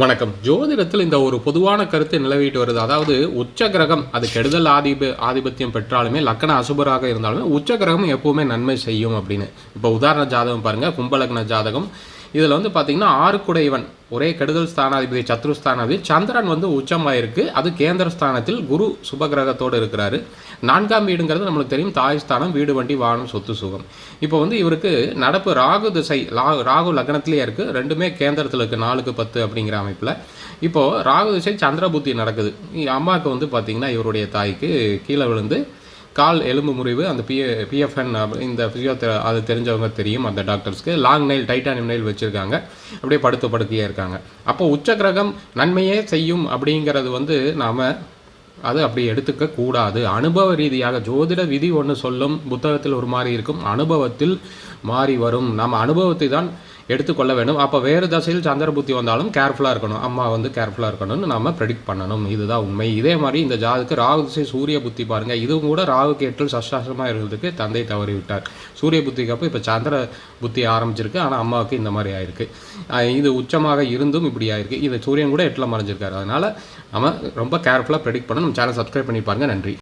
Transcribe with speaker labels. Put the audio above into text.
Speaker 1: வணக்கம். ஜோதிடத்தில் இந்த ஒரு பொதுவான கருத்து நிலவிட்டு வருது. அதாவது உச்ச கிரகம் அது கெடுதல் ஆதிப ஆதிபத்தியம் பெற்றாலுமே லக்கண அசுபராக இருந்தாலுமே உச்ச கிரகம் எப்பவுமே நன்மை செய்யும் அப்படின்னு. இப்போ உதாரண ஜாதகம் பாருங்க. கும்பலக்ன ஜாதகம். இதில் வந்து பார்த்தீங்கன்னா ஆறுக்குடையவன் ஒரே கெடுதல் ஸ்தானாதிபதி சத்ரு ஸ்தானாதிபதி. சந்திரன் வந்து உச்சமாயிருக்கு. அது கேந்திர ஸ்தானத்தில் குரு சுபகிரகத்தோடு இருக்கிறாரு. நான்காம் வீடுங்கிறது நம்மளுக்கு தெரியும். தாய் ஸ்தானம் வீடு வண்டி வாகனம் சொத்து சுகம். இப்போ வந்து இவருக்கு நடப்பு ராகு திசை ராகு லக்னத்திலேயே இருக்குது ரெண்டுமே கேந்திரத்தில் இருக்குது நாலுக்கு பத்து அப்படிங்கிற அமைப்பில். இப்போது ராகு திசை சந்திர புத்தி நடக்குது. அம்மாவுக்கு வந்து பார்த்திங்கன்னா இவருடைய தாய்க்கு கீழே விழுந்து கால் எலும்பு முறிவு அந்த பி பிஎஃப்என் இந்த ஃபிசியோ அது தெரிஞ்சவங்க தெரியும் அந்த டாக்டர்ஸ்க்கு. லாங் நெயில் டைட்டானியம் நெயில் வச்சுருக்காங்க. அப்படியே படுத்து படுக்கையாக இருக்காங்க. அப்போ உச்ச கிரகம் நன்மையே செய்யும் அப்படிங்கிறது வந்து நாம் அது அப்படி எடுத்துக்க கூடாது. அனுபவ ரீதியாக ஜோதிட விதி ஒன்று சொல்லும் புத்தகத்தில் ஒரு மாதிரி இருக்கும். அனுபவத்தில் மாறி வரும். நம்ம அனுபவத்தை தான் எடுத்துக்கொள்ள வேண்டும் அப்போ வேறு தசையில் சந்திர புத்தி வந்தாலும் கேர்ஃபுல்லாக இருக்கணும். அம்மா வந்து கேர்ஃபுல்லாக இருக்கணும்னு நம்ம ப்ரெடிக்ட் பண்ணணும். இதுதான் உண்மை. இதே மாதிரி இந்த ஜாதுக்கு ராகு திசை சூரிய புத்தி பாருங்கள் இதுவும் கூட ராகு கேட்டில் சஷ்டாசமாக இருக்கிறதுக்கு தந்தை தவறிவிட்டார். சூரிய புத்திக்கு அப்போ இப்போ சந்திர புத்தி ஆரம்பிச்சிருக்கு. ஆனால் அம்மாவுக்கு இந்த மாதிரி ஆயிருக்கு. இது உச்சமாக இருந்தும் இப்படி ஆயிருக்கு. இது சூரியன் கூட எட்டில் மறைஞ்சிருக்காரு. அதனால் நம்ம ரொம்ப கேர்ஃபுல்லாக ப்ரெடிக்ட் பண்ணணும். நம்ம சேனல் சப்ஸ்கிரைப் பண்ணி பாருங்கள் நன்றி.